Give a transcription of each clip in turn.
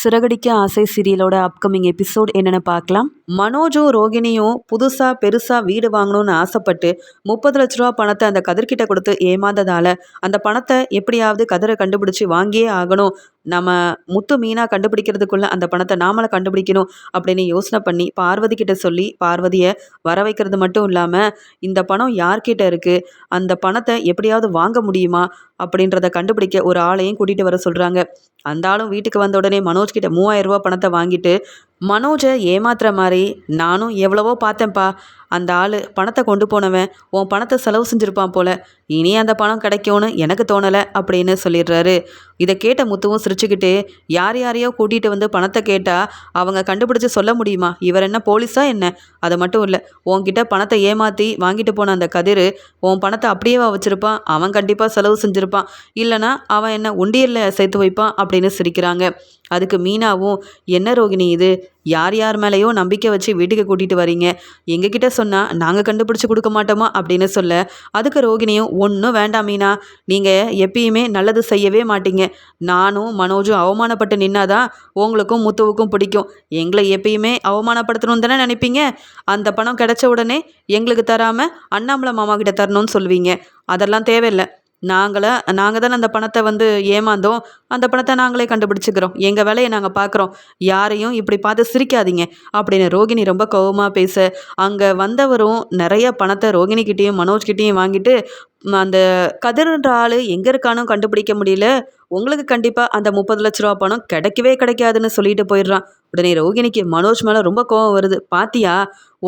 சிறகடிக்க ஆசை சீரியலோட upcoming episode என்னென்னு பார்க்கலாம். மனோஜும் ரோகிணியும் புதுசாக பெருசாக வீடு வாங்கணும்னு ஆசைப்பட்டு முப்பது லட்ச ரூபா பணத்தை அந்த கதிர்கிட்ட கொடுத்து ஏமாந்ததால் அந்த பணத்தை எப்படியாவது கதிரை கண்டுபிடிச்சி வாங்கியே ஆகணும் நம்ம முத்து மீனாக கண்டுபிடிக்கிறதுக்குள்ளே அந்த பணத்தை நாமளை கண்டுபிடிக்கணும் அப்படின்னு யோசனை பண்ணி பார்வதி கிட்ட சொல்லி பார்வதியை வர வைக்கிறது மட்டும் இல்லாமல் இந்த பணம் யார்கிட்ட இருக்குது அந்த பணத்தை எப்படியாவது வாங்க முடியுமா? அப்படின்றத கண்டுபிடிக்க ஒரு ஆளையும் கூட்டிகிட்டு வர சொல்கிறாங்க அந்த ஆளும் வீட்டுக்கு வந்த உடனே மனோஜ் கிட்ட மூவாயிரம் ரூபா பணத்தை வாங்கிட்டு மனோஜை ஏமாத்துற மாதிரி நானும் எவ்வளவோ பார்த்தேன்ப்பா. அந்த ஆள் பணத்தை கொண்டு போனவன் உன் பணத்தை செலவு செஞ்சுருப்பான் போல. இனி அந்த பணம் கிடைக்கும்னு எனக்கு தோணலை அப்படின்னு சொல்லிடுறாரு. இதை கேட்ட முத்துவும் சிரிச்சுக்கிட்டு யார் யாரையோ கூட்டிகிட்டு வந்து பணத்தை கேட்டால் அவங்க கண்டுபிடிச்சி சொல்ல முடியுமா? இவர் என்ன போலீஸா என்ன? அது மட்டும் இல்லை உன்கிட்ட பணத்தை ஏமாற்றி வாங்கிட்டு போன அந்த கதிர் உன் பணத்தை அப்படியேவா வச்சுருப்பான்? அவன் கண்டிப்பாக செலவு செஞ்சுருப்பான். இல்லைனா அவன் என்ன உண்டியலில் சேர்த்து வைப்பான் அப்படின்னு சிரிக்கிறாங்க. அதுக்கு மீனாவும் என்ன ரோகிணி இது? யார் யார் மேலேயோ நம்பிக்கை வச்சு வீட்டுக்கு கூட்டிகிட்டு வரீங்க? எங்ககிட்ட சொன்னால் நாங்கள் கண்டுபிடிச்சி கொடுக்க மாட்டோமா? அப்படின்னு சொல்ல அதுக்கு ரோகிணியும் ஒன்றும் வேண்டாம் மீனா. நீங்கள் எப்பயுமே நல்லது செய்யவே மாட்டீங்க. நானும் மனோஜும் அவமானப்பட்டு நின்னாதான் உங்களுக்கும் முத்துவுக்கும் பிடிக்கும். எங்களை எப்பயுமே அவமானப்படுத்தணும் தானே நினைப்பீங்க? அந்த பணம் கிடைச்ச உடனே எங்களுக்கு தராமல் அண்ணாமலை மாமா கிட்ட தரணும்னு சொல்லுவீங்க. அதெல்லாம் தேவையில்லை. நாங்களே நாங்கள் தானே அந்த பணத்தை வந்து ஏமாந்தோம். அந்த பணத்தை நாங்களே கண்டுபிடிச்சிக்கிறோம். எங்கள் வேலையை நாங்கள் பார்க்குறோம். யாரையும் இப்படி பார்த்து சிரிக்காதீங்க அப்படின்னு ரோகிணி ரொம்ப கோவமாக பேச அங்கே வந்தவரும் நிறைய பணத்தை ரோகிணிக்கிட்டேயும் மனோஜ்கிட்டேயும் வாங்கிட்டு அந்த கதிர்ன்ற ஆள் எங்கே இருக்கானோ கண்டுபிடிக்க முடியல. உங்களுக்கு கண்டிப்பாக அந்த முப்பது லட்ச ரூபா பணம் கிடைக்கவே கிடைக்காதுன்னு சொல்லிட்டு போயிடுறான். உடனே ரோகிணிக்கு மனோஜ் மேலே ரொம்ப கோவம் வருது. பாத்தியா?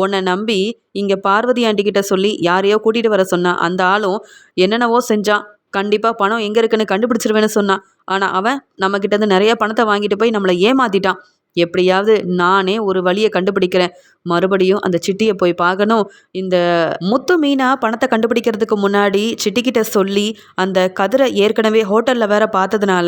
உன்னை நம்பி இங்கே பார்வதி ஆண்டிக்கிட்ட சொல்லி யாரையோ கூட்டிகிட்டு வர சொன்னான் அந்த ஆளும் என்னென்னவோ செஞ்சான். கண்டிப்பாக பணம் எங்கே இருக்குன்னு கண்டுபிடிச்சிருவேன்னு சொன்னான். ஆனால் அவன் நம்மக்கிட்டேருந்து நிறைய பணத்தை வாங்கிட்டு போய் நம்மளை ஏமாத்திட்டான். எப்படியாவது நானே ஒரு வழியை கண்டுபிடிக்கிறேன். மறுபடியும் அந்த சிட்டியை போய் பார்க்கணும். இந்த முத்து மீனா பணத்தை கண்டுபிடிக்கிறதுக்கு முன்னாடி சிட்டிக்கிட்ட சொல்லி அந்த கதிரை ஏற்கனவே ஹோட்டலில் வேற பார்த்ததுனால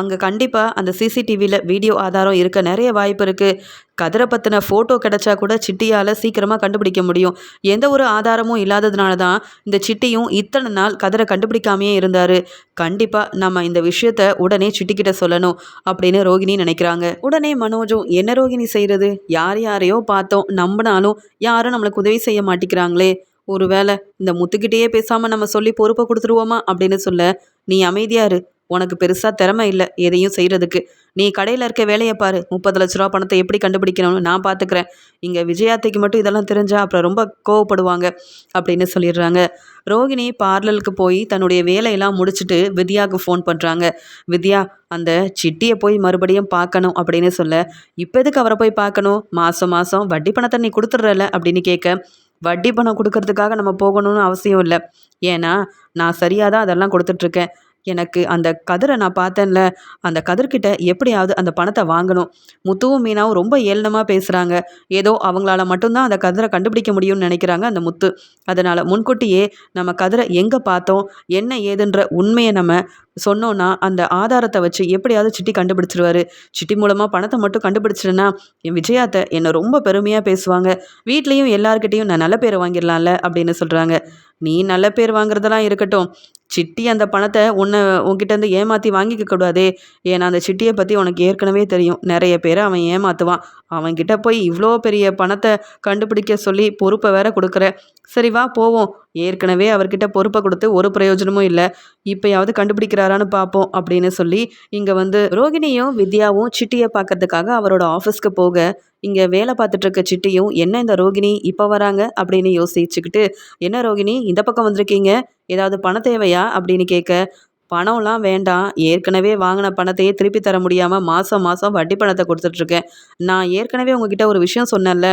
அங்கே கண்டிப்பாக அந்த சிசிடிவியில் வீடியோ ஆதாரம் இருக்க நிறைய வாய்ப்பு இருக்குது கதிரை பற்றின ஃபோட்டோ கிடச்சா கூட சிட்டியால் சீக்கிரமாக கண்டுபிடிக்க முடியும். எந்த ஒரு ஆதாரமும் இல்லாததுனால தான் இந்த சிட்டியும் இத்தனை நாள் கதிரை கண்டுபிடிக்காமையே இருந்தார். கண்டிப்பாக நம்ம இந்த விஷயத்த உடனே சிட்டிக்கிட்ட சொல்லணும் அப்படின்னு ரோகிணி நினைக்கிறாங்க. உடனே மனோஜும் என்ன ரோகிணி செய்கிறது யார் யாரையோ பார்த்தோம். நம்பினாலும் யாரும் நம்மளுக்கு உதவி செய்ய மாட்டேங்கிறாங்களே. ஒருவேளை இந்த முத்துக்கிட்டேயே பேசாமல் நம்ம சொல்லி பொறுப்பை கொடுத்துருவோமா? அப்படின்னு சொல்ல நீ அமைதியாரு உனக்கு பெருசாக திறமை இல்லை எதையும் செய்கிறதுக்கு நீ கடையில் இருக்க வேலையை பாரு. முப்பது லட்ச ரூபா பணத்தை எப்படி கண்டுபிடிக்கணும்னு நான் பார்த்துக்கிறேன் இங்கே விஜயாத்தைக்கு மட்டும் இதெல்லாம் தெரிஞ்சா அப்புறம் ரொம்ப கோவப்படுவாங்க அப்படின்னு சொல்லிடுறாங்க. ரோகிணி பார்லருக்கு போய் தன்னுடைய வேலையெல்லாம் முடிச்சுட்டு வித்யாவுக்கு ஃபோன் பண்ணுறாங்க வித்யா அந்த சிட்டியை போய் மறுபடியும் பார்க்கணும் அப்படின்னு சொல்ல. இப்போ எதுக்கு அவரை போய் பார்க்கணும்? மாதம் மாதம் வட்டி பணத்தை நீ கொடுத்துட்றல அப்படின்னு கேட்க. வட்டி பணம் கொடுக்கறதுக்காக நம்ம போகணும்னு அவசியம் இல்லை. ஏன்னா நான் சரியாக தான் அதெல்லாம் கொடுத்துட்ருக்கேன் எனக்கு அந்த கதிரை நான் பார்த்தேன்ல அந்த கதிர்கிட்ட எப்படியாவது அந்த பணத்தை வாங்கணும். முத்துவும் மீனாவும் ரொம்ப ஏளனமாக பேசுகிறாங்க ஏதோ அவங்களால மட்டும்தான் அந்த கதிரை கண்டுபிடிக்க முடியும்னு நினைக்கிறாங்க அந்த முத்து. அதனால் முன்கூட்டியே நம்ம கதிரை எங்கே பார்த்தோம் என்ன ஏதுன்ற உண்மையை நம்ம சொன்னோன்னா அந்த ஆதாரத்தை வச்சு எப்படியாவது சிட்டி கண்டுபிடிச்சிருவாரு. சிட்டி மூலமாக பணத்தை மட்டும் கண்டுபிடிச்சிருன்னா என் விஜயாத்தை என்னை ரொம்ப பெருமையாக பேசுவாங்க. வீட்லேயும் எல்லாருக்கிட்டேயும் நான் நல்ல பேரை வாங்கிடலாம்ல அப்படின்னு சொல்கிறாங்க நீ நல்ல பேர் வாங்குறதெல்லாம் இருக்கட்டும். சிட்டி அந்த பணத்தை உன்னை உன்கிட்டேருந்து ஏமாற்றி வாங்கிக்க கூடாதே. ஏன்னா அந்த சிட்டியை பற்றி உனக்கு ஏற்கனவே தெரியும். நிறைய பேரை அவன் ஏமாற்றுவான் அவன்கிட்ட போய் இவ்வளோ பெரிய பணத்தை கண்டுபிடிக்க சொல்லி பொறுப்பை வேற கொடுக்குற. சரி வா போவோம். ஏற்கனவே அவர்கிட்ட பொறுப்பை கொடுத்து ஒரு பிரயோஜனமும் இல்லை. இப்போயாவது கண்டுபிடிக்கிறாரான்னு பார்ப்போம் அப்படின்னு சொல்லி இங்கே வந்து ரோகிணியும் வித்யாவும் சிட்டியை பார்க்கறதுக்காக அவரோட ஆஃபீஸ்க்கு போக இங்கே வேலை பார்த்துட்டு இருக்க சிட்டியும் என்ன இந்த ரோகிணி இப்போ வராங்க? அப்படின்னு யோசிச்சுக்கிட்டு என்ன ரோகிணி இந்த பக்கம் வந்திருக்கீங்க? ஏதாவது பணம் தேவையா? அப்படின்னு கேட்க பணம்லாம் வேண்டாம். ஏற்கனவே வாங்கின பணத்தையே திருப்பி தர முடியாமல் மாதம் மாதம் வட்டி பணத்தை கொடுத்துட்ருக்கேன். நான் ஏற்கனவே உங்ககிட்ட ஒரு விஷயம் சொன்னேன்ல.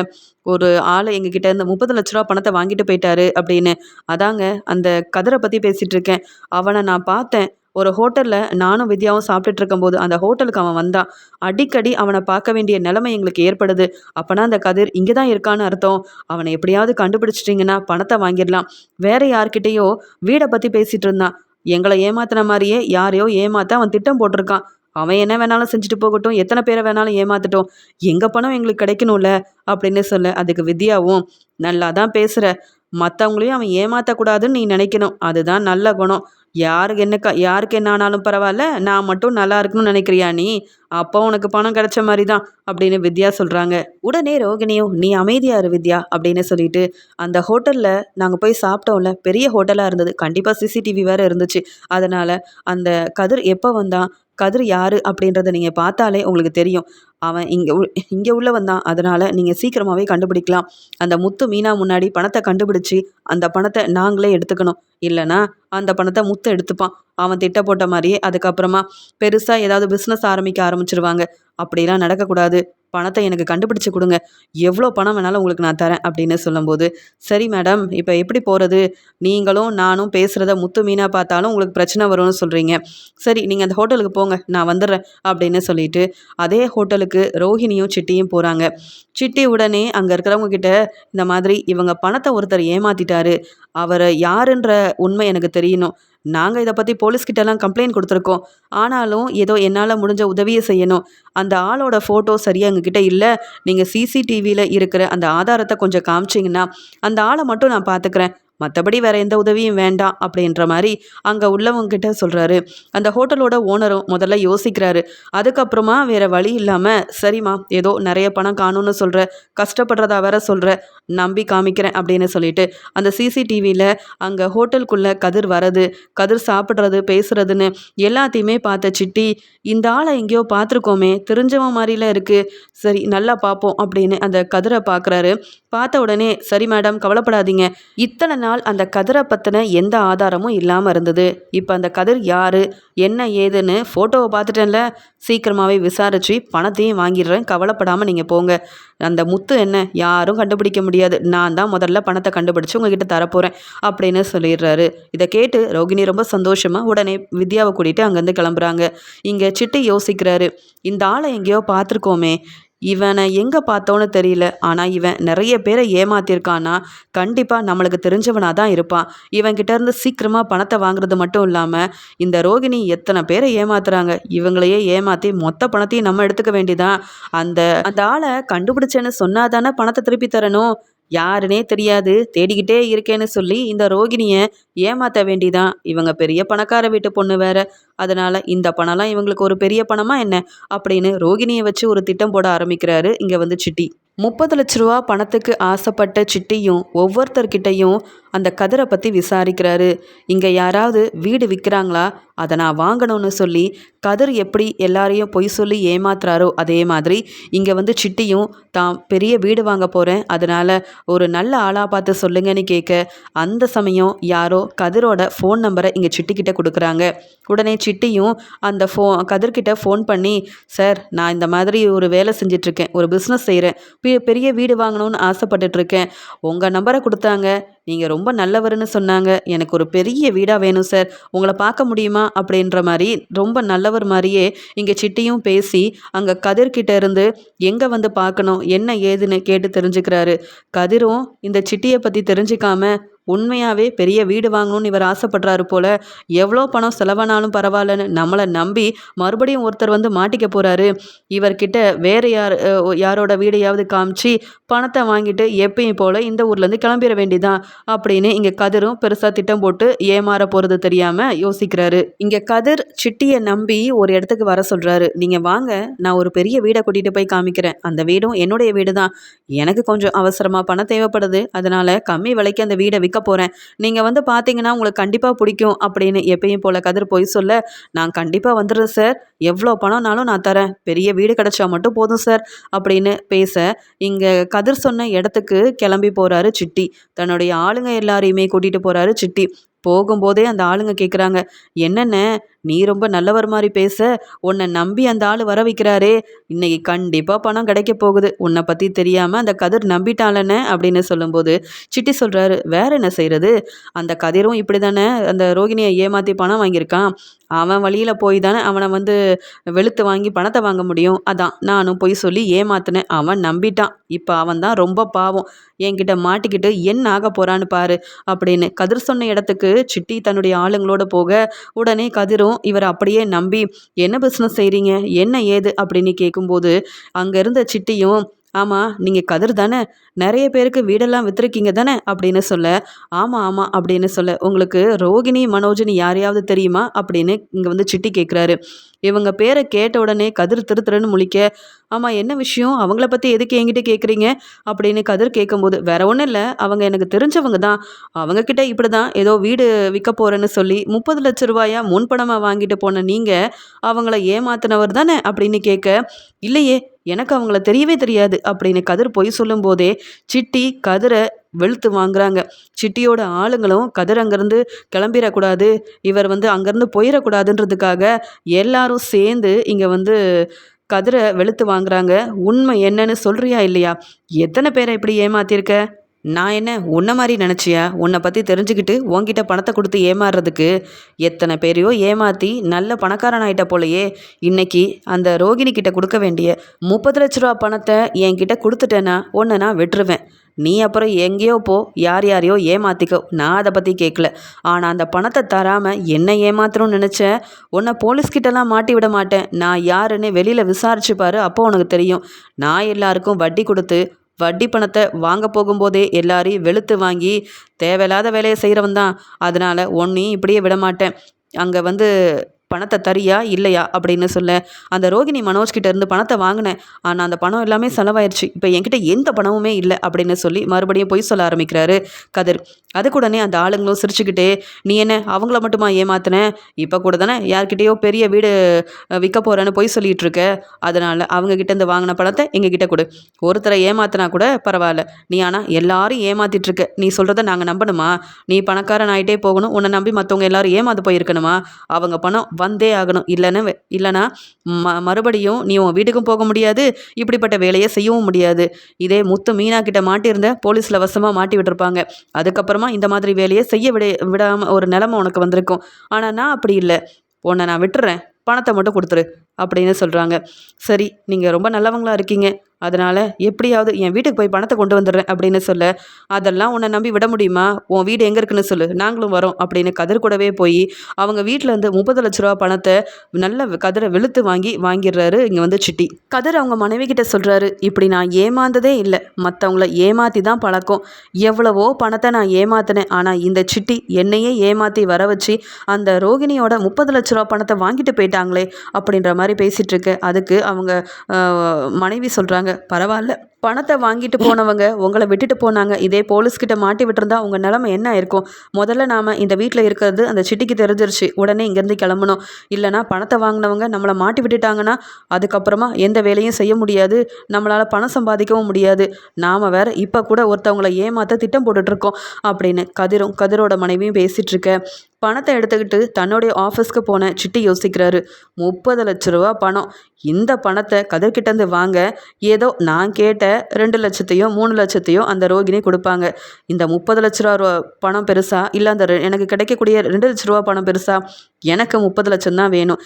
ஒரு ஆள் எங்ககிட்ட இந்த முப்பது லட்ச ரூபா பணத்தை வாங்கிட்டு போயிட்டாரு அப்படின்னு. அதாங்க அந்த கதிரை பற்றி பேசிகிட்டு இருக்கேன் அவனை நான் பார்த்தேன். ஒரு ஹோட்டலில் நானும் வித்யாவும் சாப்பிட்டுட்டு இருக்கும்போது அந்த ஹோட்டலுக்கு அவன் வந்தான். அடிக்கடி அவனை பார்க்க வேண்டிய நிலைமை எங்களுக்கு ஏற்படுது. அப்போனா அந்த கதிர் இங்கே தான் இருக்கான்னு அர்த்தம். அவனை எப்படியாவது கண்டுபிடிச்சிட்டிங்கன்னா பணத்தை வாங்கிடலாம். வேற யார்கிட்டேயோ வீடை பற்றி பேசிகிட்டு இருந்தான் எங்களை ஏமாத்தின மாதிரியே யாரையோ ஏமாத்த அவன் திட்டம் போட்டிருக்கான். அவன் என்ன வேணாலும் செஞ்சுட்டு போகட்டும் எத்தனை பேரை வேணாலும் ஏமாத்துட்டோம் எங்கள் பணம் எங்களுக்கு கிடைக்கணும்ல அப்படின்னு சொல்ல. அதுக்கு வித்யாவும் நல்லா தான் பேசுகிற மற்றவங்களையும் அவன் ஏமாற்றக்கூடாதுன்னு நீ நினைக்கணும். அதுதான் நல்ல குணம். யாருக்கு என்ன க யாருக்கு என்ன ஆனாலும் பரவாயில்ல நான் மட்டும் நல்லா இருக்கணும்னு நினைக்கிறியா நீ? அப்போ உனக்கு பணம் கிடைச்ச மாதிரி தான் அப்படின்னு வித்யா சொல்கிறாங்க உடனே ரோகிணியும் நீ அமைதியாரு வித்யா அப்படின்னு சொல்லிட்டு அந்த ஹோட்டலில் நாங்கள் போய் சாப்பிட்டோம்ல பெரிய ஹோட்டலாக இருந்தது. கண்டிப்பாக சிசிடிவி வேறு இருந்துச்சு. அதனால் அந்த கதிர் எப்போ வந்தான் கதிர் யார் அப்படின்றத நீங்கள் பார்த்தாலே உங்களுக்கு தெரியும். அவன் இங்கே இங்கே உள்ளவன் தான் அதனால் நீங்கள் சீக்கிரமாகவே கண்டுபிடிக்கலாம். அந்த முத்து மீனா முன்னாடி பணத்தை கண்டுபிடிச்சி அந்த பணத்தை நாங்களே எடுத்துக்கணும். இல்லைனா அந்த பணத்தை முத்து எடுத்துப்பான். அவன் திட்ட போட்ட மாதிரியே அதுக்கப்புறமா பெருசாக ஏதாவது பிஸ்னஸ் ஆரம்பிக்க ஆரம்பிச்சிருவாங்க. அப்படிலாம் நடக்கக்கூடாது. பணத்தை எனக்கு கண்டுபிடிச்சு கொடுங்க. எவ்வளோ பணம் வேணாலும் உங்களுக்கு நான் தரேன் அப்படின்னு சொல்லும்போது சரி மேடம் இப்போ எப்படி போகிறது நீங்களும் நானும் பேசுகிறத முத்து மீனாக பார்த்தாலும் உங்களுக்கு பிரச்சனை வரும்னு சொல்கிறீங்க சரி நீங்கள் அந்த ஹோட்டலுக்கு போங்க நான் வந்துடுறேன் அப்படின்னு சொல்லிட்டு அதே ஹோட்டலுக்கு ரோஹிணியும் சிட்டியும் போகிறாங்க சிட்டி உடனே அங்கே இருக்கிறவங்க கிட்ட இந்த மாதிரி இவங்க பணத்தை ஒருத்தர் ஏமாத்திட்டாரு. அவரை யாருன்ற உண்மை எனக்கு தெரியணும். நாங்கள் இதை பற்றி போலீஸ்கிட்டலாம் கம்ப்ளைண்ட் கொடுத்துருக்கோம். ஆனாலும் ஏதோ என்னால் முடிஞ்ச உதவியை செய்யணும். அந்த ஆளோட ஃபோட்டோ சரியாக எங்ககிட்ட இல்லை. நீங்கள் சிசிடிவியில் இருக்கிற அந்த ஆதாரத்தை கொஞ்சம் காமிச்சிங்கன்னா அந்த ஆளை மட்டும் நான் பார்த்துக்கிறேன் மற்றபடி வேற எந்த உதவியும் வேண்டாம் அப்படின்ற மாதிரி அங்கே உள்ளவங்கிட்ட சொல்கிறாரு அந்த ஹோட்டலோட ஓனரும் முதல்ல யோசிக்கிறாரு. அதுக்கப்புறமா வேற வழி இல்லாமல் சரிம்மா ஏதோ நிறைய பணம் காணும்னு சொல்கிற கஷ்டப்படுறதா வேற சொல்கிற நம்பி காமிக்கிறேன் அப்படின்னு சொல்லிட்டு அந்த சிசிடிவியில் அங்கே ஹோட்டலுக்குள்ளே கதிர் வரது கதிர் சாப்பிட்றது பேசுறதுன்னு எல்லாத்தையுமே பார்த்த சிட்டி இந்த ஆளை எங்கேயோ பார்த்துருக்கோமே தெரிஞ்சவன் மாதிரில இருக்குது சரி நல்லா பார்ப்போம் அப்படின்னு அந்த கதிரை பார்க்குறாரு. பார்த்த உடனே சரி மேடம் கவலைப்படாதீங்க. இத்தனை நாள் அந்த கதிரை பற்றின எந்த ஆதாரமும் இல்லாமல் இருந்தது. இப்போ அந்த கதிர் யார்? என்ன ஏதுன்னு ஃபோட்டோவை பார்த்துட்டேன்ல. சீக்கிரமாகவே விசாரித்து பணத்தையும் வாங்கிடுறேன். கவலைப்படாமல் நீங்கள் போங்க. அந்த முத்து என்ன? யாரும் கண்டுபிடிக்க முடியாது. நான் தான் முதல்ல பணத்தை கண்டுபிடிச்சி உங்ககிட்ட தரப்போகிறேன் அப்படின்னு சொல்லிடுறாரு. இதை கேட்டு ரோகிணி ரொம்ப சந்தோஷமாக உடனே வித்யாவை கூட்டிகிட்டு அங்கேருந்து கிளம்புறாங்க. இங்கே சிட்டி யோசிக்கிறாரு. இந்த ஆளை எங்கேயோ பார்த்துருக்கோமே. இவனை எங்கே பார்த்தோன்னு தெரியல. ஆனால் இவன் நிறைய பேரை ஏமாத்திருக்கான்னா கண்டிப்பாக நம்மளுக்கு தெரிஞ்சவனாக தான் இருப்பான். இவன்கிட்ட இருந்து சீக்கிரமாக பணத்தை வாங்குறது மட்டும் இல்லாமல் இந்த ரோகிணி எத்தனை பேரை ஏமாத்துறாங்க? இவங்களையே ஏமாற்றி மொத்த பணத்தையும் நம்ம எடுத்துக்க வேண்டியதான் அந்த அந்த ஆளை கண்டுபிடிச்சேன்னு சொன்னாதானே பணத்தை திருப்பி தரணும்? யாருனே தெரியாது. தேடிக்கிட்டே இருக்கேன்னு சொல்லி இந்த ரோகிணியை ஏமாற்ற வேண்டிதான். இவங்க பெரிய பணக்கார வீட்டு பொண்ணு வேற. அதனால இந்த பணம்லாம் இவங்களுக்கு ஒரு பெரிய பணமா என்ன? அப்படின்னு ரோகிணியை வச்சு ஒரு திட்டம் போட ஆரம்பிக்கிறாரு இங்கே வந்து சிட்டி. முப்பது லட்ச ரூபா பணத்துக்கு ஆசைப்பட்ட சிட்டியும் ஒவ்வொருத்தர்கிட்டையும் அந்த கதிரை பற்றி விசாரிக்கிறாரு. இங்கே யாராவது வீடு விற்கிறாங்களா அதை நான் வாங்கணும்னு சொல்லி கதிர் எப்படி எல்லாரையும் பொய் சொல்லி ஏமாத்துறாரோ அதே மாதிரி இங்கே வந்து சிட்டியும் தான் பெரிய வீடு வாங்க போகிறேன் அதனால் ஒரு நல்ல ஆளாக பார்த்து சொல்லுங்கன்னு கேட்க அந்த சமயம் யாரோ கதிரோட ஃபோன் நம்பரை இங்கே சிட்டிக்கிட்ட கொடுக்குறாங்க. உடனே சிட்டியும் அந்த ஃபோ கதிர்கிட்ட ஃபோன் பண்ணி சார் நான் இந்த மாதிரி ஒரு வேலை செஞ்சிட்ருக்கேன் ஒரு பிஸ்னஸ் செய்கிறேன் பெரிய வீடு வாங்கணும்னு ஆசைப்பட்டுட்ருக்கேன். உங்கள் நம்பரை கொடுத்தாங்க. நீங்கள் ரொம்ப நல்லவர்னு சொன்னாங்க. எனக்கு ஒரு பெரிய வீடாக வேணும் சார். உங்களை பார்க்க முடியுமா? அப்படின்ற மாதிரி ரொம்ப நல்லவர் மாதிரியே இங்கே சிட்டியும் பேசி அங்கே கதிர்கிட்ட இருந்து எங்கே வந்து பார்க்கணும் என்ன ஏதுன்னு கேட்டு தெரிஞ்சுக்கிறாரு. கதிரும் இந்த சிட்டியை பற்றி தெரிஞ்சுக்காம உண்மையாகவே பெரிய வீடு வாங்கணும்னு இவர் ஆசைப்படுறாரு போல. எவ்வளோ பணம் செலவானாலும் பரவாயில்லன்னு நம்மளை நம்பி மறுபடியும் ஒருத்தர் வந்து மாட்டிக்க போகிறாரு இவர்கிட்ட வேறு யார் யாரோட வீடையாவது காமிச்சு பணத்தை வாங்கிட்டு எப்பயும் போல் இந்த ஊர்லேருந்து கிளம்பிட வேண்டிதான் அப்படின்னு இங்கே கதிரும் பெருசாக திட்டம் போட்டு ஏமாற போகிறது தெரியாமல் யோசிக்கிறாரு. இங்கே கதிர் சிட்டியை நம்பி ஒரு இடத்துக்கு வர சொல்கிறாரு நீங்கள் வாங்க நான் ஒரு பெரிய வீடை கூட்டிகிட்டு போய் காமிக்கிறேன். அந்த வீடும் என்னுடைய வீடு தான் எனக்கு கொஞ்சம் அவசரமாக பணம் தேவைப்படுது. அதனால் கம்மி விலைக்கு அந்த வீடை வைக்க போகிறேன் நீங்கள் வந்து பார்த்தீங்கன்னா உங்களுக்கு கண்டிப்பாக பிடிக்கும் அப்படின்னு எப்பயும் போல் கதிர் போய் சொல்ல நான் கண்டிப்பாக வந்துடுறேன் சார். எவ்வளோ பணம்னாலும் நான் தரேன். பெரிய வீடு கிடச்சா மட்டும் போதும் சார் அப்படின்னு பேச இங்கே கதிர் சொன்ன இடத்துக்கு கிளம்பி போகிறாரு சிட்டி. தன்னுடைய ஆளுங்க எல்லாரையுமே கூட்டிகிட்டு போகிறாரு சிட்டி. போகும்போதே அந்த ஆளுங்க கேட்குறாங்க என்னென்ன? நீ ரொம்ப நல்லவர் மாதிரி பேச உன்னை நம்பி அந்த ஆள் வர வைக்கிறாரே. இன்னைக்கு கண்டிப்பாக பணம் கிடைக்க போகுது. உன்னை பற்றி தெரியாமல் அந்த கதிர் நம்பிட்டாலன்னு அப்படின்னு சொல்லும்போது சிட்டி சொல்கிறாரு வேற என்ன செய்கிறது அந்த கதிரும் இப்படி தானே அந்த ரோகிணியை ஏமாற்றி பணம் வாங்கியிருக்கான். அவன் வழியில் போய் தானே அவனை வந்து வெளுத்து வாங்கி பணத்தை வாங்க முடியும். அதான் நானும் போய் சொல்லி ஏமாத்தினேன். அவன் நம்பிட்டான். இப்போ அவன் தான் ரொம்ப பாவம். என்கிட்ட மாட்டிக்கிட்டு என்ன ஆக போகிறான்னு பாரு அப்படின்னு கதிர் சொன்ன இடத்துக்கு சிட்டி தன்னுடைய ஆளுங்களோட போக உடனே கதிரும் இவர் அப்படியே நம்பி என்ன பிஸ்னஸ் செய்கிறீங்க என்ன ஏது? அப்படின்னு கேட்கும்போது அங்கே இருந்த சிட்டியும் ஆமாம் நீங்கள் கதிர் தானே? நிறைய பேருக்கு வீடெல்லாம் விற்றுருக்கீங்க தானே? அப்படின்னு சொல்ல ஆமாம் ஆமாம் அப்படின்னு சொல்ல உங்களுக்கு ரோகிணி மனோஜினி யாரையாவது தெரியுமா? அப்படின்னு இங்கே வந்து சிட்டி கேட்குறாரு இவங்க பேரை கேட்ட உடனே கதிர் திரு முழிக்க ஆமாம் என்ன விஷயம்? அவங்கள பற்றி எதுக்கு என்கிட்ட கேட்குறீங்க அப்படின்னு கதிர் கேட்கும்போது வேற ஒன்றும் இல்லை. அவங்க எனக்கு தெரிஞ்சவங்க தான். அவங்கக்கிட்ட இப்படி தான் ஏதோ வீடு விற்க போகிறேன்னு சொல்லி முப்பது லட்ச ரூபாயா முன்பணமாக வாங்கிட்டு போன நீங்கள் அவங்கள ஏமாத்தினவர் தானே? அப்படின்னு கேட்க இல்லையே. எனக்கு அவங்கள தெரியவே தெரியாது. அப்படின்னு கதிர் பொய் சொல்லும்போதே சிட்டி கதிரை வெளுத்து வாங்குறாங்க. சிட்டியோட ஆளுங்களும் கதிர் அங்கேருந்து கிளம்பிடக்கூடாது இவர் வந்து அங்கேருந்து போயிடக்கூடாதுன்றதுக்காக எல்லாரும் சேர்ந்து இங்கே வந்து கதிரை வெளுத்து வாங்குறாங்க. உண்மை என்னன்னு சொல்றியா இல்லையா? எத்தனை பேரை இப்படி ஏமாத்திருக்க? நான் என்ன உன்ன மாதிரி நினச்சியா? உன்னை பற்றி தெரிஞ்சுக்கிட்டு உன்கிட்ட பணத்தை கொடுத்து ஏமாறுறதுக்கு எத்தனை பேரையோ ஏமாற்றி நல்ல பணக்காரன் ஆகிட்ட போலையே இன்னைக்கு அந்த ரோகிணி கிட்ட கொடுக்க வேண்டிய முப்பது லட்ச ரூபா பணத்தை என்கிட்ட கொடுத்துட்டேன்னா உன்னை நான் விட்டுருவேன். நீ அப்புறம் எங்கேயோ போ யார் யாரையோ ஏமாற்றிக்கோ நான் அதை பற்றி கேட்கல ஆனால் அந்த பணத்தை தராமல் என்ன ஏமாத்தணும்னு நினச்சேன். உன்னை போலீஸ்கிட்டலாம் மாட்டி விட மாட்டேன். நான் யாருன்னு வெளியில் விசாரிச்சு பாரு அப்போ உனக்கு தெரியும். நான் எல்லாருக்கும் வட்டி கொடுத்து வட்டி பணத்தை வாங்க போகும்போதே எல்லாரையும் வெளுத்து வாங்கி தேவையில்லாத வேலையை செய்கிறவன் தான் அதனால் ஒன்றையும் இப்படியே விட மாட்டேன். அங்கே வந்து பணத்தை தரியா? இல்லையா? அப்படின்னு சொல்ல அந்த ரோகிணி மனோஜ் கிட்டேருந்து பணத்தை வாங்கினேன். ஆனால் அந்த பணம் எல்லாமே செலவாயிருச்சு. இப்போ என்கிட்ட எந்த பணமுமே இல்லை அப்படின்னு சொல்லி மறுபடியும் பொய் சொல்ல ஆரம்பிக்கிறாரு கதிர். அதுக்குடனே அந்த ஆளுங்களும் சிரிச்சுக்கிட்டே நீ என்ன அவங்கள மட்டுமா ஏமாத்தினேன் இப்போ கூட தானே யார்கிட்டயோ பெரிய வீடு விற்க போகிறேன்னு பொய் சொல்லிட்டு இருக்க. அதனால் அவங்க கிட்ட இருந்து வாங்கின பணத்தை எங்ககிட்ட கொடு. ஒருத்தரை ஏமாத்தினா கூட பரவாயில்ல. நீ ஆனால் எல்லாரும் ஏமாத்திட்டு இருக்க. நீ சொல்கிறத நாங்கள் நம்பணுமா? நீ பணக்காரன் ஆகிட்டே போகணும். உன்னை நம்பி மற்றவங்க எல்லாரும் ஏமாந்து போயிருக்கணுமா? அவங்க பணம் வந்தே ஆகணும். இல்லைன்னா இல்லைன்னா ம மறுபடியும் நீ உன் வீட்டுக்கும் போக முடியாது. இப்படிப்பட்ட வேலையை செய்யவும் முடியாது. இதே முத்து மீனா கிட்ட மாட்டியிருந்த போலீஸில் வசமாக மாட்டி விட்டுருப்பாங்க. அதுக்கப்புறமா இந்த மாதிரி வேலையை செய்ய விட விடாமல் ஒரு நிலமை உனக்கு வந்திருக்கும். ஆனால் நான் அப்படி இல்லை. உன்னை நான் விட்டுறேன். பணத்தை மட்டும் கொடுத்துரு. அப்படின்னு சொல்கிறாங்க சரி நீங்கள் ரொம்ப நல்லவங்களாக இருக்கீங்க. அதனால் எப்படியாவது என் வீட்டுக்கு போய் பணத்தை கொண்டு வந்துடுறேன் அப்படின்னு சொல்ல அதெல்லாம் உன்னை நம்பி விட முடியுமா? உன் வீடு எங்கே இருக்குன்னு சொல்லு. நாங்களும் வரோம். அப்படின்னு கதிர் கூடவே போய் அவங்க வீட்டில் இருந்து முப்பது லட்ச ரூபா பணத்தை நல்ல கதிரை வெளுத்து வாங்கி வாங்கிடுறாரு இங்கே வந்து சிட்டி. கதிர் அவங்க மனைவி கிட்ட சொல்கிறாரு இப்படி நான் ஏமாந்ததே இல்லை. மற்றவங்கள ஏமாற்றி தான் பழக்கம். எவ்வளவோ பணத்தை நான் ஏமாத்தினேன். ஆனால் இந்த சிட்டி என்னையே ஏமாற்றி வர வச்சு அந்த ரோகிணியோட முப்பது லட்ச ரூபா பணத்தை வாங்கிட்டு போயிட்டாங்களே அப்படின்ற மாதிரி மாதிரி பேசிகிட்ருக்கு அதுக்கு அவங்க மனைவி சொல்கிறாங்க பரவாயில்ல. பணத்தை வாங்கிட்டு போனவங்க உங்களை விட்டுட்டு போனாங்க. இதே போலீஸ்கிட்ட மாட்டி விட்டுருந்தா உங்கள் நிலமை என்ன இருக்கும்? முதல்ல நாம் இந்த வீட்டில் இருக்கிறது அந்த சிட்டிக்கு தெரிஞ்சிருச்சு. உடனே இங்கேருந்து கிளம்பணும். இல்லைனா பணத்தை வாங்கினவங்க நம்மளை மாட்டி விட்டுட்டாங்கன்னா அதுக்கப்புறமா எந்த வேலையும் செய்ய முடியாது. நம்மளால் பணம் சம்பாதிக்கவும் முடியாது. நாம் வேற இப்போ கூட ஒருத்தவங்களை ஏமாற்ற திட்டம் போட்டுட்ருக்கோம் அப்படின்னு கதிரும் கதிரோட மனைவியும் பேசிகிட்டு இருக்க பணத்தை எடுத்துக்கிட்டு தன்னுடைய ஆஃபீஸ்க்கு போன சிட்டி யோசிக்கிறாரு. முப்பது லட்ச ரூபா பணம். இந்த பணத்தை கதிர்கிட்டேருந்து வாங்க ஏதோ நான் கேட்ட ரெண்டு லட்சத்தையும் மூணு லட்சத்தையும் அந்த ரோகிணி கொடுப்பாங்க. இந்த முப்பது லட்ச ரூபா பணம் பெருசா? இல்லை அந்த எனக்கு கிடைக்கக்கூடிய ரெண்டு லட்ச ரூபா பணம் பெருசா? எனக்கு முப்பது லட்சம் தான் வேணும்.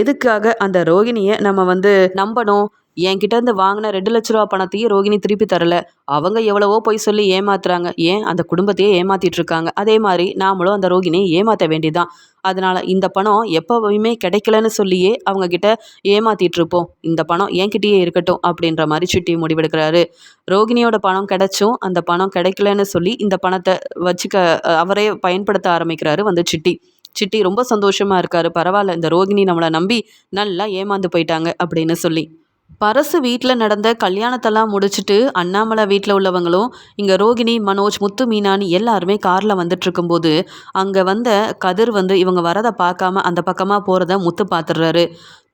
எதுக்காக அந்த ரோகிணியை நம்ம வந்து நம்பணும்? என்கிட்ட இருந்து வாங்கின ரெண்டு லட்ச ரூபா பணத்தையும் ரோகிணி திருப்பி தரல. அவங்க எவ்வளவோ போய் சொல்லி ஏமாத்துறாங்க. ஏன் அந்த குடும்பத்தையே ஏமாத்திட்டு இருக்காங்க? அதே மாதிரி நாமளும் அந்த ரோகிணியை ஏமாற்ற வேண்டியதான் அதனால் இந்த பணம் எப்போவுமே கிடைக்கலன்னு சொல்லியே அவங்க கிட்ட ஏமாத்திட்டு இருப்போம். இந்த பணம் என்கிட்டயே இருக்கட்டும் அப்படின்ற மாதிரி சுட்டி முடிவெடுக்கிறாரு. ரோகிணியோட பணம் கிடைச்சும் அந்த பணம் கிடைக்கலன்னு சொல்லி இந்த பணத்தை வச்சுக்க அவரே பயன்படுத்த ஆரம்பிக்கிறாரு வந்து சிட்டி. சிட்டி ரொம்ப சந்தோஷமா இருக்காரு. பரவாயில்ல இந்த ரோகிணி நம்மளை நம்பி நல்லா ஏமாந்து போயிட்டாங்க அப்படின்னு சொல்லி. பரசு வீட்டில் நடந்த கல்யாணத்தெல்லாம் முடிச்சுட்டு அண்ணாமலை வீட்டில் உள்ளவங்களும் இங்கே ரோகிணி மனோஜ் முத்து மீனான்னு எல்லாருமே காரில் வந்துட்டுருக்கும்போது அங்கே வந்த கதிர் வந்து இவங்க வரதை பார்க்காம அந்த பக்கமாக போகிறத முத்து பார்த்துடுறாரு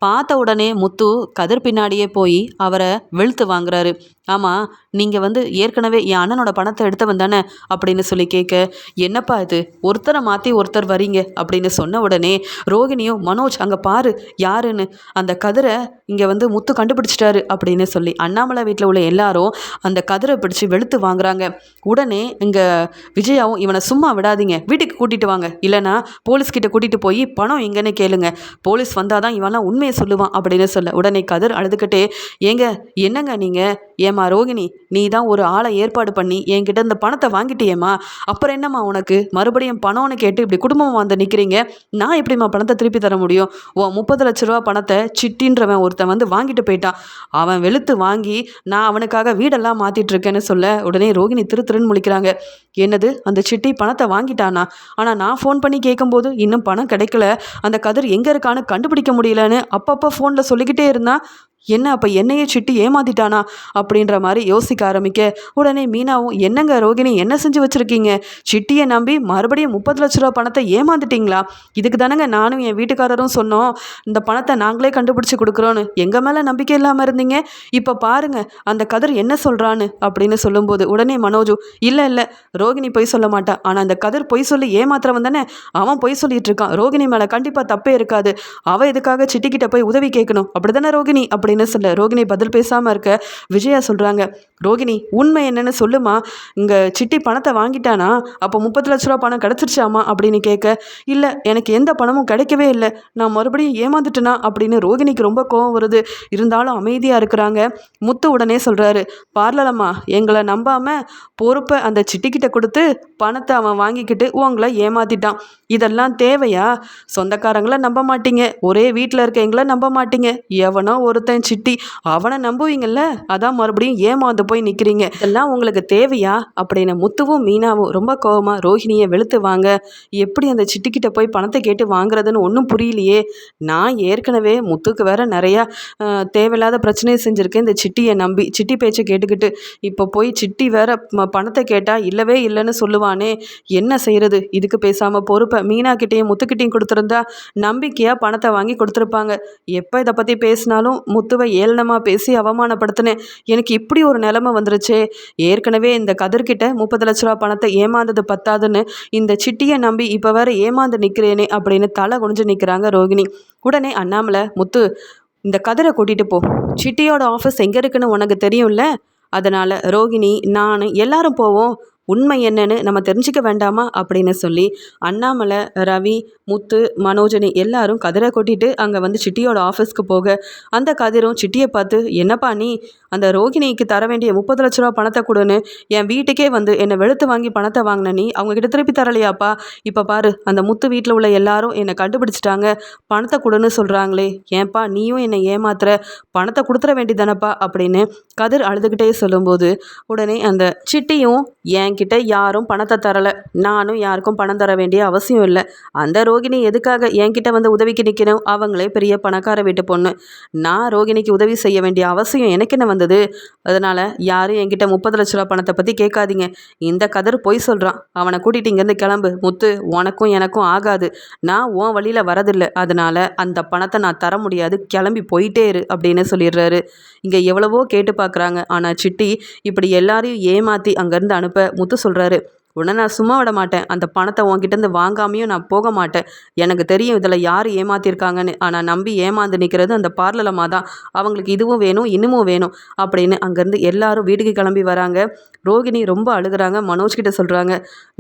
பார்த்த உடனே முத்து கதிர் பின்னாடியே போய் அவரை வெளுத்து வாங்குறாரு. ஆமாம் நீங்கள் வந்து ஏற்கனவே என் அண்ணனோட பணத்தை எடுத்தவன் தானே? அப்படின்னு சொல்லி கேட்க என்னப்பா இது? ஒருத்தரை மாற்றி ஒருத்தர் வரீங்க? அப்படின்னு சொன்ன உடனே ரோகிணியும் மனோஜ் அங்கே பாரு யாருன்னு? அந்த கதிரை இங்கே வந்து முத்து கண்டுபிடிச்சிட்டாரு அப்படின்னு சொல்லி அண்ணாமலை வீட்டில் உள்ள எல்லாரும் அந்த கதிரை பிடிச்சி வெளுத்து வாங்குறாங்க. உடனே இங்கே விஜயாவும் இவனை சும்மா விடாதீங்க வீட்டுக்கு கூட்டிகிட்டு வாங்க. இல்லைனா போலீஸ்கிட்ட கூட்டிகிட்டு போய் பணம் எங்கன்னு கேளுங்க. போலீஸ் வந்தால் தான் இவெல்லாம் உண்மை உண்மையை சொல்லுவான் அப்படின்னு சொல்ல. உடனே கதிர் அழுதுகிட்டே ஏங்க என்னங்க நீங்கள் ஏம்மா ரோகிணி நீ தான் ஒரு ஆளை ஏற்பாடு பண்ணி என்கிட்ட இந்த பணத்தை வாங்கிட்டியேம்மா? அப்புறம் என்னம்மா உனக்கு? மறுபடியும் பணம்னு கேட்டு இப்படி குடும்பமாக வந்து நிற்கிறீங்க நான் எப்படிம்மா பணத்தை திருப்பி தர முடியும்? ஓ முப்பது லட்ச ரூபா பணத்தை சிட்டின்றவன் ஒருத்தன் வந்து வாங்கிட்டு போயிட்டான். அவன் வெளுத்து வாங்கி நான் அவனுக்காக வீடெல்லாம் மாற்றிட்டு இருக்கேன்னு சொல்ல உடனே ரோகிணி திரு திருன்னு முழிக்கிறாங்க. என்னது? அந்த சிட்டி பணத்தை வாங்கிட்டானா? ஆனால் நான் ஃபோன் பண்ணி கேட்கும்போது இன்னும் பணம் கிடைக்கல. அந்த கதிர் எங்கே இருக்கான்னு கண்டுபிடிக்க முடியலன்னு அப்பப்போ ஃபோனில் சொல்லிக்கிட்டே இருந்தால் என்ன அப்போ என்னையே சிட்டி ஏமாத்திட்டானா அப்படின்ற மாதிரி யோசிக்க ஆரம்பிக்க உடனே மீனாவும் என்னங்க ரோகிணி என்ன செஞ்சு வச்சுருக்கீங்க? சிட்டியை நம்பி மறுபடியும் முப்பது லட்ச ரூபா பணத்தை ஏமாந்துட்டிங்களா இதுக்கு தானேங்க நானும் என் வீட்டுக்காரரும் சொன்னோம். இந்த பணத்தை நாங்களே கண்டுபிடிச்சி கொடுக்குறோன்னு எங்கள் மேலே நம்பிக்கை இல்லாமல் இருந்தீங்க? இப்போ பாருங்கள் அந்த கதிர் என்ன சொல்கிறான்னு அப்படின்னு சொல்லும்போது உடனே மனோஜு இல்லை இல்லை ரோகிணி பொய் சொல்ல மாட்டான் ஆனால் அந்த கதிர் பொய் சொல்லி ஏமாத்துறவன் தானே? அவன் பொய் சொல்லிட்டு இருக்கான். ரோகிணி மேலே கண்டிப்பாக தப்பே இருக்காது. அவள் இதுக்காக சிட்டிக்கிட்ட போய் உதவி கேட்கணும்? அப்படி தானே ரோகிணி? அப்படி அப்படின்னு சொல்ல ரோகிணி பதில் பேசாமல் இருக்க விஜயா சொல்கிறாங்க ரோகிணி உண்மை என்னன்னு சொல்லுமா? இங்கே சிட்டி பணத்தை வாங்கிட்டானா? அப்போ முப்பது லட்ச ரூபா பணம் கிடச்சிருச்சாமா? அப்படின்னு கேட்க இல்லை எனக்கு எந்த பணமும் கிடைக்கவே இல்லை. நான் மறுபடியும் ஏமாந்துட்டேனா? அப்படின்னு ரோகிணிக்கு ரொம்ப கோவம் வருது. இருந்தாலும் அமைதியாக இருக்கிறாங்க. முத்து உடனே சொல்கிறாரு பார்லலம்மா எங்களை நம்பாமல் பொறுப்பை அந்த சிட்டிக்கிட்ட கொடுத்து பணத்தை அவன் வாங்கிக்கிட்டு உங்களை ஏமாத்திட்டான். இதெல்லாம் தேவையா? சொந்தக்காரங்களை நம்ப மாட்டீங்க. ஒரே வீட்டில் இருக்க எங்களை நம்ப மாட்டீங்க. எவனோ ஒருத்தன் சிட்டி. அவனை நம்புவீங்கல்ல? அதான் மறுபடியும் ஏமாந்து போய் நிற்கிறீங்க இதெல்லாம் உங்களுக்கு தேவையா? அப்படின்னு முத்துவும் மீனாவும் ரொம்ப கோவமாக ரோஹிணியை வெளுத்து வாங்க. எப்படி அந்த சிட்டிக்கிட்ட போய் பணத்தை கேட்டு வாங்குறதுன்னு ஒன்றும் புரியலையே. நான் ஏற்கனவே முத்துக்கு வேற நிறையா தேவையில்லாத பிரச்சனையை செஞ்சுருக்கேன். இந்த சிட்டியை நம்பி சிட்டி பேச்சை கேட்டுக்கிட்டு இப்போ போய் சிட்டி வேற பணத்தை கேட்டால் இல்லவே இல்லைன்னு சொல்லுவானே. என்ன செய்கிறது இதுக்கு பேசாமல் பொறுப்பை மீனாக்கிட்டேயும் முத்துக்கிட்டேயும் கொடுத்துருந்தா நம்பிக்கையாக பணத்தை வாங்கி கொடுத்துருப்பாங்க. எப்போ இதை பற்றி பேசினாலும் முத்துவை ஏளனமாக பேசி அவமானப்படுத்தினேன். எனக்கு இப்படி ஒரு நிலைமை வந்துருச்சே. ஏற்கனவே இந்த கதிர்கிட்ட முப்பது லட்ச ரூபா பணத்தை ஏமாந்தது பத்தாதுன்னு இந்த சிட்டியை நம்பி இப்போ வேற ஏமாந்து நிற்கிறேனே அப்படின்னு தலை குனிஞ்சு நிற்கிறாங்க ரோகிணி. உடனே அண்ணாமலை முத்து இந்த கதிரை கூட்டிகிட்டு போ. சிட்டியோட ஆஃபீஸ் எங்கே இருக்குன்னு உனக்கு தெரியும்ல? அதனால் ரோகிணி நான் எல்லாரும் போவோம். உண்மை என்னன்னு நம்ம தெரிஞ்சுக்க வேண்டாமா அப்படின்னு சொல்லி அண்ணாமலை ரவி முத்து மனோஜனி எல்லாரும் கதிரை கொட்டிட்டு அங்கே வந்து சிட்டியோட ஆஃபீஸ்க்கு போக அந்த கதிரும் சிட்டியை பார்த்து என்னப்பா நீ? அந்த ரோகிணிக்கு தர வேண்டிய முப்பது லட்ச ரூபா பணத்தை கொடுன்னு என் வீட்டுக்கே வந்து என்னை வெளுத்து வாங்கி பணத்தை வாங்கின நீ அவங்க கிட்ட திருப்பி தரலையாப்பா. இப்போ பாரு அந்த முத்து வீட்டில் உள்ள எல்லாரும் என்னை கண்டுபிடிச்சிட்டாங்க. பணத்தை கொடுன்னு சொல்கிறாங்களே ஏன்பா நீயும் என்னை ஏமாத்துற? பணத்தை கொடுத்துற வேண்டியதானப்பா அப்படின்னு கதிர் அழுதுகிட்டே சொல்லும்போது உடனே அந்த சிட்டியும் என்கிட்ட யாரும் பணத்தை தரலை. நானும் யாருக்கும் பணம் தர வேண்டிய அவசியம் இல்லை. அந்த ரோகிணி எதுக்காக என்கிட்ட வந்து உதவிக்கு நிற்கணும் அவங்களே பெரிய பணக்கார வீட்டு பொண்ணு. நான் ரோகிணிக்கு உதவி செய்ய வேண்டிய அவசியம் எனக்கு என்ன வந்தது. அதனால் யாரும் என்கிட்ட முப்பது லட்ச ரூபா பணத்தை பற்றி கேட்காதீங்க. இந்த கதர் பொய் சொல்கிறான் அவனை கூட்டிகிட்டு இங்கேருந்து கிளம்பு. முத்து உனக்கும் எனக்கும் ஆகாது. நான் உன் வழியில் வரதில்லை. அதனால் அந்த பணத்தை நான் தர முடியாது. கிளம்பி போயிட்டே இரு அப்படின்னு சொல்லிடுறாரு. இங்கே எவ்வளவோ கேட்டு பார்க்குறாங்க. ஆனால் சிட்டி இப்படி எல்லாரையும் ஏமாற்றி அங்கேருந்து அனுப்ப முத்து சொல்கிறாரு உடனே நான் சும்மா விட மாட்டேன். அந்த பணத்தை உன்கிட்டேருந்து வாங்காமையும் நான் போக மாட்டேன். எனக்கு தெரியும் இதில் யார் ஏமாத்திருக்காங்கன்னு. ஆனால் நம்பி ஏமாந்து நிற்கிறது அந்த பார்லலம்மா தான். அவங்களுக்கு இதுவும் வேணும் இன்னமும் வேணும் அப்படின்னு அங்கேருந்து எல்லாரும் வீட்டுக்கு கிளம்பி வராங்க. ரோகிணி ரொம்ப அழுகுறாங்க. மனோஜ்கிட்ட சொல்கிறாங்க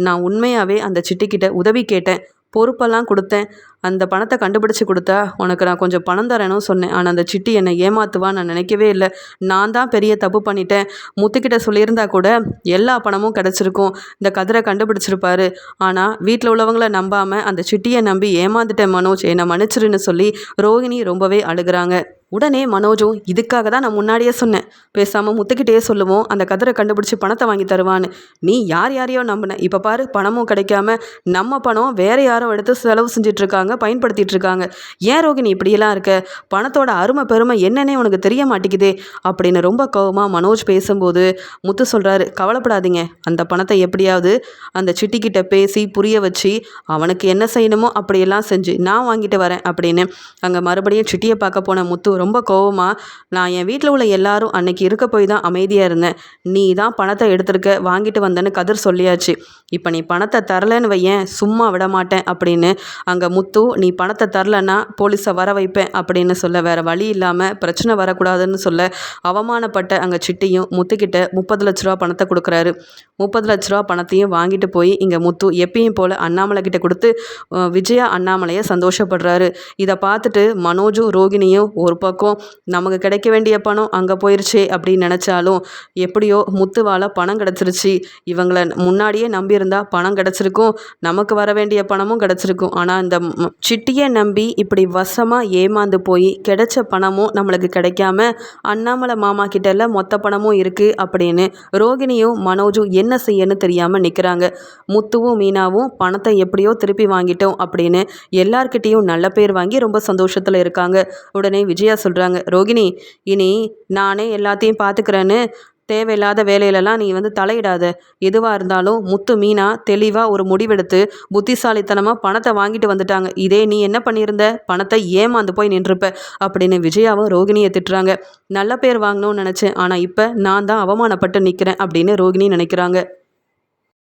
நான் உண்மையாகவே அந்த சிட்டிக்கிட்ட உதவி கேட்டேன். பொறுப்பெல்லாம் கொடுத்தேன். அந்த பணத்தை கண்டுபிடிச்சு கொடுத்தா உனக்கு நான் கொஞ்சம் பணம் தரேனும் சொன்னேன். ஆனால் அந்த சிட்டி என்னை ஏமாத்துவான்னு நான் நினைக்கவே இல்லை. நான் தான் பெரிய தப்பு பண்ணிட்டேன். முத்துக்கிட்ட சொல்லியிருந்தா கூட எல்லா பணமும் கிடச்சிருக்கும். இந்த கதிரை கண்டுபிடிச்சிருப்பாரு. ஆனால் வீட்டில் உள்ளவங்கள நம்பாமல் அந்த சிட்டியை நம்பி ஏமாந்துட்டேன் மனோஜ். என்னை மன்னிச்சிருன்னு சொல்லி ரோகிணி ரொம்பவே அழுகுறாங்க. உடனே மனோஜும் இதுக்காக தான் நான் முன்னாடியே சொன்னேன். பேசாமல் முத்துக்கிட்டே சொல்லுவோம். அந்த கதிரை கண்டுபிடிச்சி பணத்தை வாங்கி தருவான்னு. நீ யார் யாரையோ நம்பின. இப்போ பாரு பணமும் கிடைக்காம நம்ம பணம் வேற யாரோ எடுத்து செலவு செஞ்சிட்ருக்காங்க பயன்படுத்திட்டு இருக்காங்க ஏன் ரோகிணி இப்படியெல்லாம் இருக்க? பணத்தோட அருமை பெருமை என்னன்னே உனக்கு தெரிய மாட்டேங்குதே. அப்படின்னு ரொம்ப கோவமாக மனோஜ் பேசும்போது முத்து சொல்கிறாரு கவலைப்படாதீங்க. அந்த பணத்தை எப்படியாவது அந்த சிட்டிக்கிட்ட பேசி புரிய வச்சு அவனுக்கு என்ன செய்யணுமோ அப்படியெல்லாம் செஞ்சு நான் வாங்கிட்டு வரேன் அப்படின்னு. அங்கே மறுபடியும் சிட்டியை பார்க்க போன முத்து ரொம்ப கோவமாக நான் என் வீட்டில் உள்ள எல்லாரும் அன்னைக்கு இருக்க போய் தான் அமைதியாக இருந்தேன். நீ தான் பணத்தை எடுத்திருக்க வாங்கிட்டு வந்தேன்னு கதிர் சொல்லியாச்சு. இப்போ நீ பணத்தை தரலன்னு வையேன் சும்மா விட மாட்டேன் அப்படின்னு அங்கே முத்து நீ பணத்தை தரலன்னா போலீஸை வர வைப்பேன் அப்படின்னு சொல்ல வேறு வழி இல்லாமல் பிரச்சனை வரக்கூடாதுன்னு சொல்ல அவமானப்பட்ட அங்கே சிட்டியும் முத்துக்கிட்ட முப்பது லட்ச ரூபா பணத்தை கொடுக்குறாரு. முப்பது லட்ச ரூபா பணத்தையும் வாங்கிட்டு போய் இங்கே முத்து எப்பயும் போல் அண்ணாமலை கிட்ட கொடுத்து விஜயா அண்ணாமலையை சந்தோஷப்படுறாரு. இதை பார்த்துட்டு மனோஜும் ரோகிணியும் ஒரு பக்கம் நமக்கு கிடைக்க வேண்டிய பணம் அங்கே போயிடுச்சே அப்படின்னு நினச்சாலும் எப்படியோ முத்துவால் பணம் கிடச்சிருச்சு. இவங்கள முன்னாடியே நம்பியிருந்தா பணம் கிடச்சிருக்கும். நமக்கு வர வேண்டிய பணமும் கிடச்சிருக்கும். ஆனால் இந்த சிட்டியை நம்பி இப்படி வசமாக ஏமாந்து போய் கிடைச்ச பணமும் நம்மளுக்கு கிடைக்காம அண்ணாமலை மாமா கிட்டல மொத்த பணமும் இருக்குது அப்படின்னு ரோகிணியும் மனோஜும் என்ன செய்யன்னு தெரியாமல் நிற்கிறாங்க முத்துவும் மீனாவும் பணத்தை எப்படியோ திருப்பி வாங்கிட்டோம் அப்படின்னு எல்லார்கிட்டேயும் நல்ல பேர் வாங்கி ரொம்ப சந்தோஷத்தில் இருக்காங்க. உடனே விஜயா சொல்கிறாங்க ரோகிணி இனி நானே எல்லாத்தையும் பார்த்துக்கிறேன்னு தேவையில்லாத வேலையிலலாம் நீ வந்து தலையிடாத. எதுவாக இருந்தாலும் முத்து மீனா தெளிவாக ஒரு முடிவெடுத்து புத்திசாலித்தனமாக பணத்தை வாங்கிட்டு வந்துட்டாங்க. இதே நீ என்ன பண்ணியிருந்த? பணத்தை ஏமாந்து போய் நின்றுப்ப அப்படின்னு விஜயாவும் ரோகிணியை திட்டுறாங்க. நல்ல பேர் வாங்கணும்னு நினச்சேன். ஆனால் இப்போ நான் தான் அவமானப்பட்டு நிற்கிறேன் அப்படின்னு ரோகிணி நினைக்கிறாங்க.